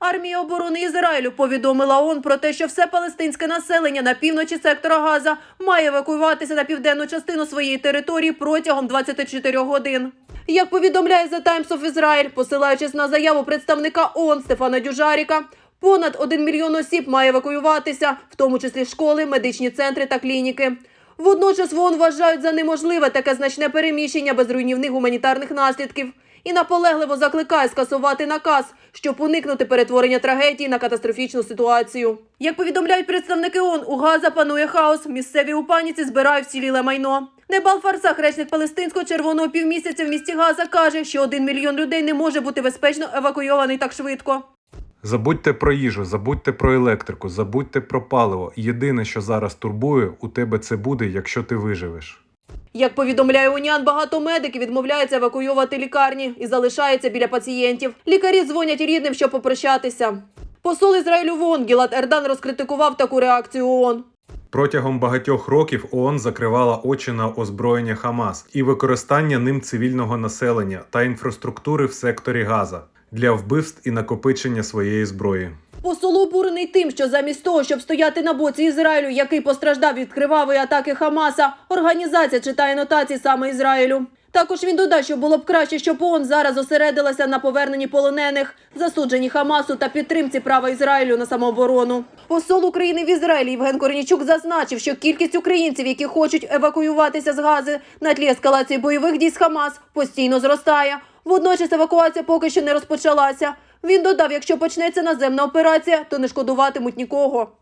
Армія оборони Ізраїлю повідомила ООН про те, що все палестинське населення на півночі сектора Газа має евакуюватися на південну частину своєї території протягом 24 годин. Як повідомляє The Times of Israel, посилаючись на заяву представника ООН Стефана Дюжаріка, понад 1 мільйон осіб має евакуюватися, в тому числі школи, медичні центри та клініки. Водночас в ООН вважають за неможливе таке значне переміщення без руйнівних гуманітарних наслідків і наполегливо закликає скасувати наказ, щоб уникнути перетворення трагедії на катастрофічну ситуацію. Як повідомляють представники ООН, у Газа панує хаос. Місцеві у паніці збирають вціліле майно. Небал Фарсах, речник палестинського червоного півмісяця в місті Газа, каже, що один мільйон людей не може бути безпечно евакуйований так швидко. Забудьте про їжу, забудьте про електрику, забудьте про паливо. Єдине, що зараз турбує, у тебе це буде, якщо ти виживеш. Як повідомляє Уніан, багато медиків відмовляються евакуювати лікарні і залишаються біля пацієнтів. Лікарі дзвонять рідним, щоб попрощатися. Посол Ізраїлю в ООН Гілат Ердан розкритикував таку реакцію ООН. Протягом багатьох років ООН закривала очі на озброєння Хамас і використання ним цивільного населення та інфраструктури в секторі Газа для вбивств і накопичення своєї зброї. Посол обурений тим, що замість того, щоб стояти на боці Ізраїлю, який постраждав від кривавої атаки Хамаса, організація читає нотації саме Ізраїлю. Також він додав, що було б краще, щоб ООН зараз зосередилася на поверненні полонених, засудженні Хамасу та підтримці права Ізраїлю на самооборону. Посол України в Ізраїлі Євген Корнічук зазначив, що кількість українців, які хочуть евакуюватися з Гази на тлі ескалації бойових дій з Хамас, постійно зростає. Водночас евакуація поки що не розпочалася. Він додав, якщо почнеться наземна операція, то не шкодуватимуть нікого.